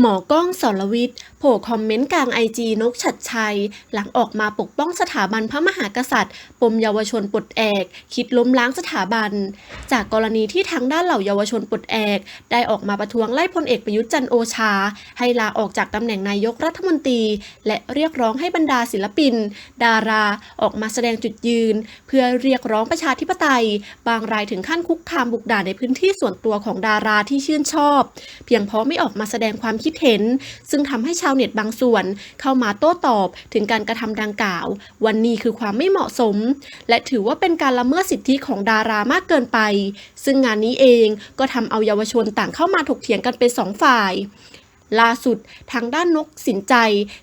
หมอก้องสรวิทย์โผล่คอมเมนต์กลางไอจีนกชัดชัย หลังออกมาปกป้องสถาบันพระมหากษัตริย์ ปมเยาวชนปลดแอก คิดล้มล้างสถาบัน จากกรณีที่ทางด้านเหล่าเยาวชนปลดแอก ได้ออกมาประท้วงไล่พลเอกประยุทธ์จันโอชา ให้ลาออกจากตำแหน่งนายกรัฐมนตรี และเรียกร้องให้บรรดาศิลปิน ดาราออกมาแสดงจุดยืน เพื่อเรียกร้องประชาธิปไตย บางรายถึงขั้นคุกคามบุกด่าในพื้นที่ส่วนตัวของดาราที่ชื่นชอบ เพียงเพราะไม่ออกมาแสดงความคิดเห็น ซึ่งทำให้ชาวเน็ตบางส่วน เข้ามาโต้ตอบถึงการกระทำดังกล่าว วันนี้คือความไม่เหมาะสม และถือว่าเป็นการละเมิดสิทธิของดารามากเกินไป ซึ่งงานนี้เองก็ทำเอาเยาวชนต่างเข้ามาถกเถียงกันเป็นสองฝ่าย ล่าสุดทางด้านนกสินใจ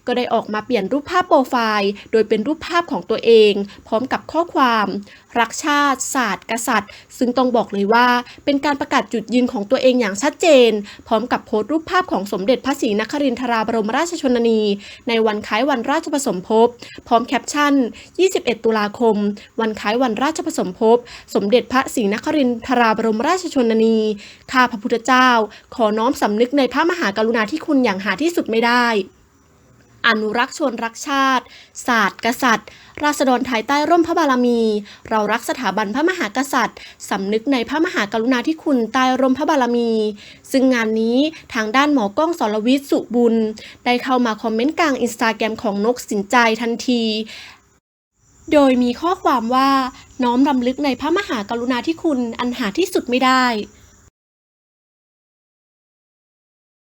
ก็ได้ออกมาเปลี่ยนรูปภาพโปรไฟล์ โดยเป็นรูปภาพของตัวเอง พร้อมกับข้อความ รักชาติ ศาสตร์ กษัตริย์ ซึ่งต้องบอกเลยว่า เป็นการประกาศจุดยืนของตัวเองอย่างชัดเจน พร้อมกับโพสต์รูปภาพของสมเด็จพระศรีนครินทราบรมราชชนนี ในวันคล้ายวันราชประสมภพพร้อมแคปชั่น 21 ตุลาคม วันคล้ายวันราชประสมภพสมเด็จพระศรีนครินทราบรมราชชนนีข้าพระพุทธเจ้า ขอน้อมสำนึกในพระมหากรุณาธิคุณอย่างหาที่สุดไม่ได้ อนุรักษ์ชวนรักชาติ ศาสตร์กษัตริย์ ราษฎรภายใต้ร่มพระบารมี เรารักสถาบันพระมหากษัตริย์ สำนึกในพระมหากรุณาธิคุณใต้ร่มพระบารมี ซึ่งงานนี้ทางด้านหมอก้องสรวิทย์สุบุญ ได้เข้ามาคอมเมนต์กลางอินสตาแกรมของนกสินใจทันทีโดยมีข้อความว่าน้อมรำลึกในพระมหากรุณาธิคุณอันหาที่สุดไม่ได้